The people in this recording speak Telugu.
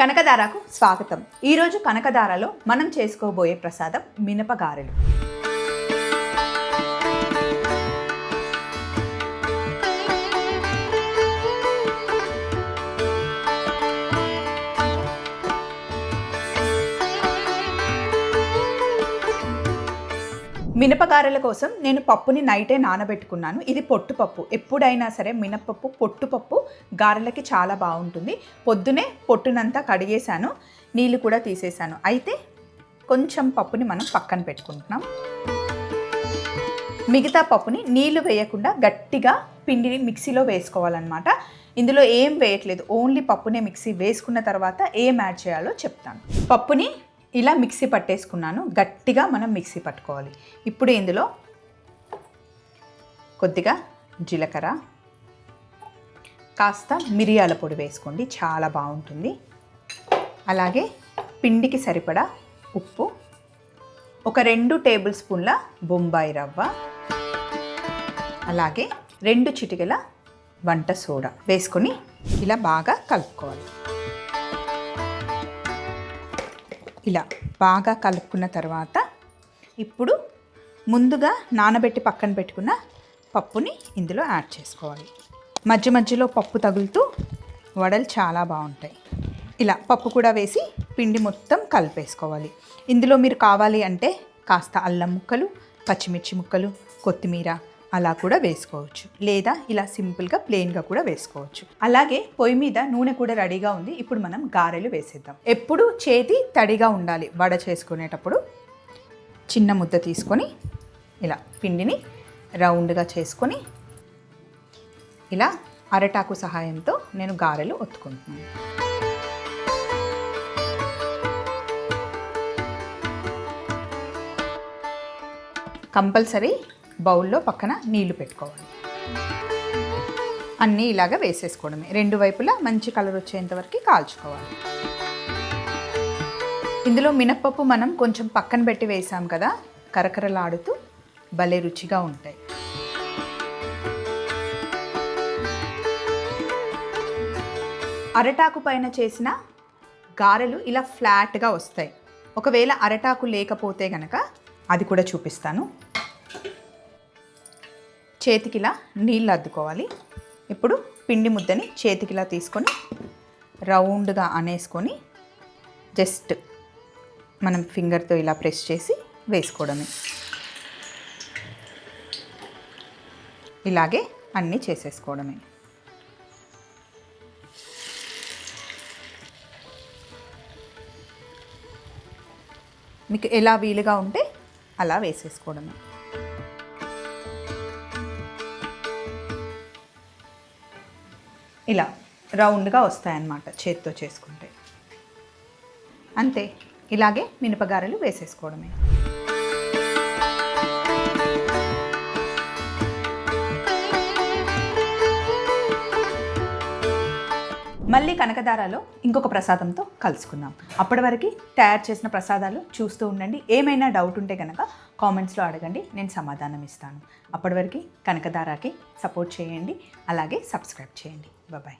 కనకదారకు స్వాగతం. ఈరోజు కనకదారలో మనం చేసుకోబోయే ప్రసాదం మినపగారెలు. మినపగారెల కోసం నేను పప్పుని నైటే నానబెట్టుకున్నాను. ఇది పొట్టుపప్పు ఎప్పుడైనా సరే మినపప్పు పొట్టుపప్పు గారెలకి చాలా బాగుంటుంది. పొద్దునే పొట్టునంతా కడిగేశాను. నీళ్ళు కూడా తీసేశాను. అయితే కొంచెం పప్పుని మనం పక్కన పెట్టుకుంటున్నాం. మిగతా పప్పుని నీళ్ళు వేయకుండా గట్టిగా పిండిని మిక్సీలో వేసుకోవాలన్నమాట. ఇందులో ఏం వేయట్లేదు. ఓన్లీ పప్పునే మిక్సీ వేసుకున్న తర్వాత ఏం యాడ్ చేయాలో చెప్తాను. పప్పుని ఇలా మిక్సీ పట్టేసుకున్నాను. గట్టిగా మనం మిక్సీ పట్టుకోవాలి. ఇప్పుడు ఇందులో కొద్దిగా జీలకర్ర కాస్త మిరియాల పొడి వేసుకోండి. చాలా బాగుంటుంది. అలాగే పిండికి సరిపడా ఉప్పు ఒక రెండు టేబుల్ స్పూన్ల బొంబాయి రవ్వ అలాగే రెండు చిటికెల వంట సోడా వేసుకొని ఇలా బాగా కలుపుకోవాలి. ఇలా బాగా కలుపుకున్న తర్వాత ఇప్పుడు ముందుగా నానబెట్టి పక్కన పెట్టుకున్న పప్పుని ఇందులో యాడ్ చేసుకోవాలి. మధ్య మధ్యలో పప్పు తగులుతూ వడలు చాలా బాగుంటాయి. ఇలా పప్పు కూడా వేసి పిండి మొత్తం కలిపేసుకోవాలి. ఇందులో మీరు కావాలి అంటే కాస్త అల్లం ముక్కలు పచ్చిమిర్చి ముక్కలు కొత్తిమీర అలా కూడా వేసుకోవచ్చు. లేదా ఇలా సింపుల్గా ప్లెయిన్గా కూడా వేసుకోవచ్చు. అలాగే పొయ్యి మీద నూనె కూడా రెడీగా ఉంది. ఇప్పుడు మనం గారెలు వేసేద్దాం. ఎప్పుడు చేతి తడిగా ఉండాలి. వడ చేసుకునేటప్పుడు చిన్న ముద్ద తీసుకొని ఇలా పిండిని రౌండ్గా చేసుకొని ఇలా అరటాకు సహాయంతో నేను గారెలు ఒత్తుకుంటున్నాను. కంపల్సరీ బౌల్లో పక్కన నీళ్ళు పెట్టుకోవాలి. అన్నీ ఇలాగ వేసేసుకోవడమే. రెండు వైపులా మంచి కలర్ వచ్చేంత వరకు కాల్చుకోవాలి. ఇందులో మినప్పప్పు మనం కొంచెం పక్కన పెట్టి వేసాం కదా కరకరలాడుతూ భలే రుచిగా ఉంటాయి. అరటాకు పైన చేసిన గారెలు ఇలా ఫ్లాట్గా వస్తాయి. ఒకవేళ అరటాకు లేకపోతే గనక అది కూడా చూపిస్తాను. చేతికిలా నీళ్ళు అద్దుకోవాలి. ఇప్పుడు పిండి ముద్దని చేతికిలా తీసుకొని రౌండ్గా అనేసుకొని జస్ట్ మనం ఫింగర్తో ఇలా ప్రెస్ చేసి వేసుకోవడమే. ఇలాగే అన్నీ చేసేసుకోవడమే. మీకు ఎలా వీలుగా ఉంటే అలా వేసేసుకోవడమే. ఇలా రౌండ్గా వస్తాయన్నమాట చేత్తో చేసుకుంటే. అంతే. ఇలాగే మినపగారెలు వేసేసుకోవడమే. మళ్ళీ కనకదారాలో ఇంకొక ప్రసాదంతో కలుసుకుందాం. అప్పటి వరకు తయారు చేసిన ప్రసాదాలు చూస్తూ ఉండండి. ఏమైనా డౌట్ ఉంటే కనుక కామెంట్స్లో అడగండి. నేను సమాధానం ఇస్తాను. అప్పటి వరకు కనకదారాకి సపోర్ట్ చేయండి. అలాగే సబ్స్క్రైబ్ చేయండి. Bye-bye.